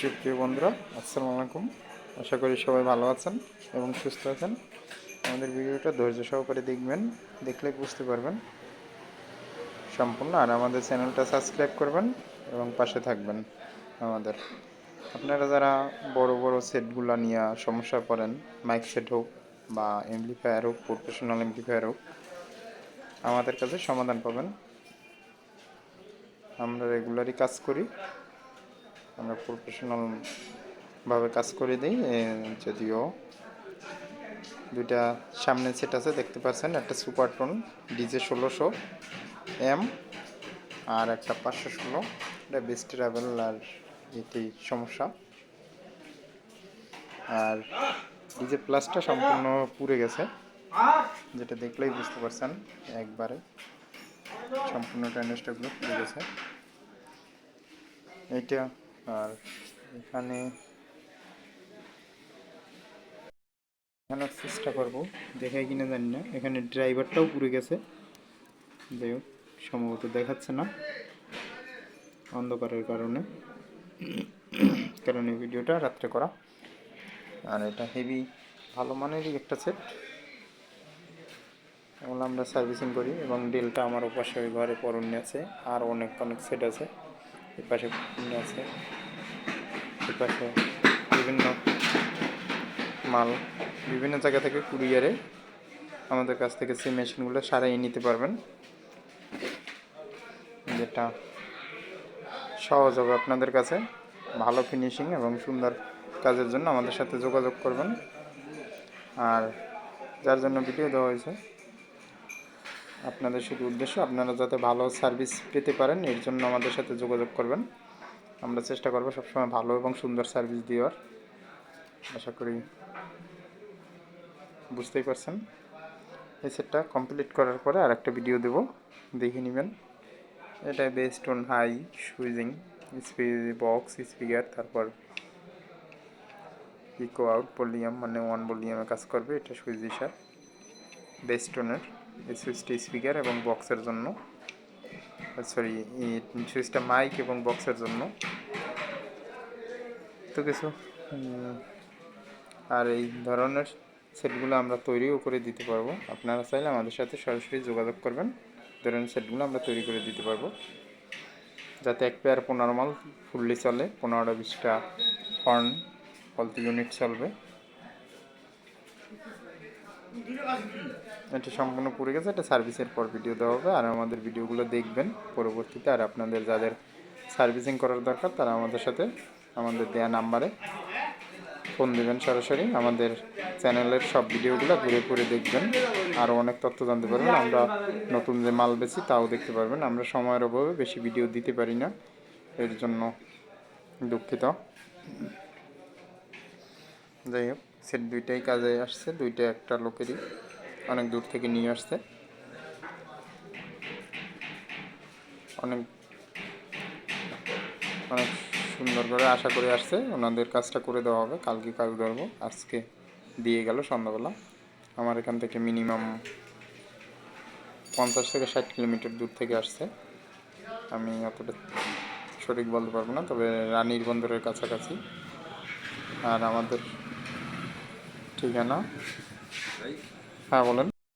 সুপ্রিয় বন্ধুরা, আসসালামু আলাইকুম। আশা করি সবাই ভালো আছেন এবং সুস্থ আছেন। আমাদের ভিডিওটা ধৈর্য সহকারে দেখবেন, দেখলে বুঝতে পারবেন। সম্পূর্ণ, আর আমাদের চ্যানেলটা সাবস্ক্রাইব করবেন এবং পাশে থাকবেন আমাদের। আপনারা যারা বড় বড় সেটগুলো নিয়ে সমস্যা পড়েন মাইক সেট হোক বা এমপ্লিফায়ার হোক প্রফেশনাল এমপ্লিফায়ার হোক, আমাদের কাছে সমাধান পাবেন। আমরা রেগুলারই কাজ করি। আমরা প্রফেশনাল ভাবে কাজ করে দিই যদিও দুইটা সামনে সেট আছে, দেখতে পাচ্ছেন, একটা সুপার টোন ডিজে ষোলোশো এম আর একটা পাঁচশো ষোলো, এটা বেস্ট ট্রাভেল আর এটি সমস্যা। আর ডিজে প্লাসটা সম্পূর্ণ পুড়ে গেছে, যেটা দেখলেই বুঝতে পারছেন, একবারে সম্পূর্ণ ট্যান্ডেস্টাগুলো পুড়ে গেছে। এইটা আর এখানে এখানে চেষ্টা করব দেখাই কিনা জানি না। এখানে ড্রাইভারটাও পুড়ে গেছে। যাই হোক, সম্ভবত দেখাচ্ছে না অন্ধকারের কারণে। কারণ এই ভিডিওটা রাত্রে করা। আর এটা হেভি ভালো মানেরই একটা সেট এগুলো আমরা সার্ভিসিং করি এবং ডেলটা আমার ওপাশে ওই ঘরে পরনে আছে, আর অনেক অনেক সেট আছে। এই পাশে আছে। এই পাশে, বিভিন্ন মাল, বিভিন্ন জায়গা থেকে কুরিয়ারে আমাদের কাছ থেকে সেই মেশিনগুলো সারাই নিতে পারবেন। যেটা সহজ হবে আপনাদের কাছে। ভালো ফিনিশিং এবং সুন্দর কাজের জন্য আমাদের সাথে যোগাযোগ করবেন। আর যার জন্য ভিডিও দেওয়া হয়েছে, আপনাদের শুধু উদ্দেশ্য, আপনারা যাতে ভালো সার্ভিস পেতে পারেন, এর জন্য আমাদের সাথে যোগাযোগ করবেন। আমরা চেষ্টা করব সবসময় ভালো এবং সুন্দর সার্ভিস দেওয়ার। আশা করি বুঝতেই পারছেন। এই সেটটা কমপ্লিট করার পরে আর একটা ভিডিও দেব। দেখে নেবেন। এটা বেস্ট অন হাই সুইজিং বক্স স্পিকার তারপর ইকো আউট ভলিউম মানে ওয়ান ভলিউমে কাজ করবে। এটা সুইচ দিশার বেস্টনের এই সুইচটা স্পিকার এবং বক্সের জন্য। সরি সুইচটা মাইক এবং বক্সের জন্য। তো কিছু আর এই ধরনের সেটগুলো আমরা তৈরিও করে দিতে পারব। আপনারা চাইলে আমাদের সাথে সরাসরি যোগাযোগ করবেন। ধরনের সেটগুলো আমরা তৈরি করে দিতে পারব। যাতে এক পেয়ার পনেরো মাল ফুললি চলে, পনেরোটা বিশটা হর্ন ফলতি ইউনিট চলবে। এটা সম্পূর্ণ পুড়ে গেছে, এটা সার্ভিসের পর ভিডিও দেওয়া হবে। আর আমাদের ভিডিওগুলো দেখবেন। পরবর্তীতে আর আপনাদের যাদের সার্ভিসিং করার দরকার, তারা আমাদের সাথে আমাদের দেয়া নাম্বারে ফোন দেবেন সরাসরি। আমাদের চ্যানেলের সব ভিডিওগুলো ঘুরে ঘুরে দেখবেন। আরও অনেক তথ্য জানতে পারবেন। আমরা নতুন যে মাল বেছি তাও দেখতে পারবেন। আমরা সময়ের অভাবে বেশি ভিডিও দিতে পারি না। এর জন্য দুঃখিত। যাই হোক সেট দুইটাই কাজে আসছে। দুইটা একটা লোকেরই। অনেক দূর থেকে নিয়ে আসছে। অনেক অনেক সুন্দর করে আশা করে আসছে। ওনাদের কাজটা করে দেওয়া হবে, কালকে কাজ ধরবো। আজকে দিয়ে গেল সন্ধ্যাবেলা। আমার এখান থেকে মিনিমাম পঞ্চাশ থেকে ষাট কিলোমিটার দূর থেকে আসছে। আমি অতটা সঠিক বলতে পারব না, তবে রানীর বন্দরের কাছাকাছি। আর আমাদের ঠিকানা? হ্যাঁ বলেন